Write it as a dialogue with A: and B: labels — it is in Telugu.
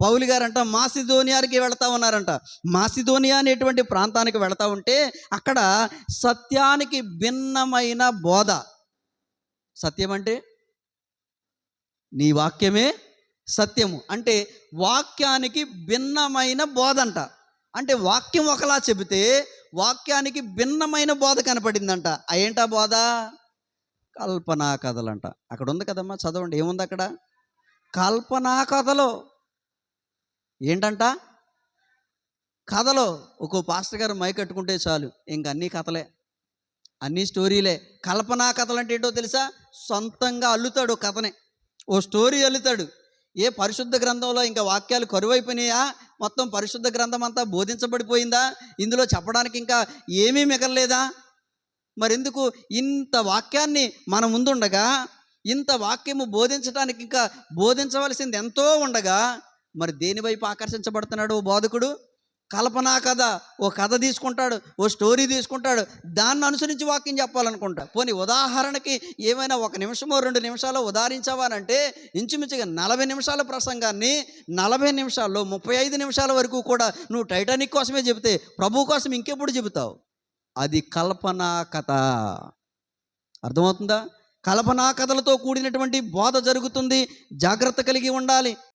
A: పౌలు గారంట మాసిధోనియానికి వెళ్తా ఉన్నారంట. మాసిధోనియా అనేటువంటి ప్రాంతానికి వెళతా ఉంటే అక్కడ సత్యానికి భిన్నమైన బోధ. సత్యం అంటే నీ వాక్యమే సత్యము. అంటే వాక్యానికి భిన్నమైన బోధ అంట అంటే వాక్యం ఒకలా చెబితే వాక్యానికి భిన్నమైన బోధ కనపడిందంట. ఏంటా బోధ? కల్పనా కథలంట. అక్కడ ఉంది కదమ్మా చదవండి. ఏముంది అక్కడ కల్పనా కథలో. ఏంటంట? కథలో ఒక్కో పాస్టర్ గారు మైకట్టుకుంటే చాలు. ఇంక అన్నీ కథలే. అన్ని స్టోరీలే. కల్పనా కథలు అంటే ఏంటో తెలుసా? సొంతంగా అల్లుతాడు కథనే. ఓ స్టోరీ అల్లుతాడు. ఏ పరిశుద్ధ గ్రంథంలో ఇంకా వాక్యాలు కరువైపోయినాయా? మొత్తం పరిశుద్ధ గ్రంథం అంతా బోధించబడిపోయిందా? ఇందులో చెప్పడానికి ఇంకా ఏమీ మిగలలేదా? మరెందుకు? ఇంత వాక్యాన్ని మన ముందుండగా ఇంత వాక్యము బోధించడానికి ఇంకా బోధించవలసింది ఎంతో ఉండగా మరి దేని వైపు ఆకర్షించబడుతున్నాడు ఓ బోధకుడు? కల్పనా కథ ఓ కథ తీసుకుంటాడు ఓ స్టోరీ తీసుకుంటాడు దాన్ని అనుసరించి వాక్యం చెప్పాలనుకుంటా. పోనీ ఉదాహరణకి ఏమైనా ఒక నిమిషమో రెండు నిమిషాలు ఉదాహరించావానంటే ఇంచుమించుగా నలభై నిమిషాల ప్రసంగాన్ని నలభై నిమిషాల్లో ముప్పై ఐదు నిమిషాల వరకు కూడా నువ్వు టైటానిక్ కోసమే చెబితే ప్రభు కోసం ఇంకెప్పుడు చెబుతావు? అది కల్పనా కథ. అర్థమవుతుందా? కల్పనా కథలతో కూడినటువంటి బోధ జరుగుతుంది జాగ్రత్త కలిగి ఉండాలి.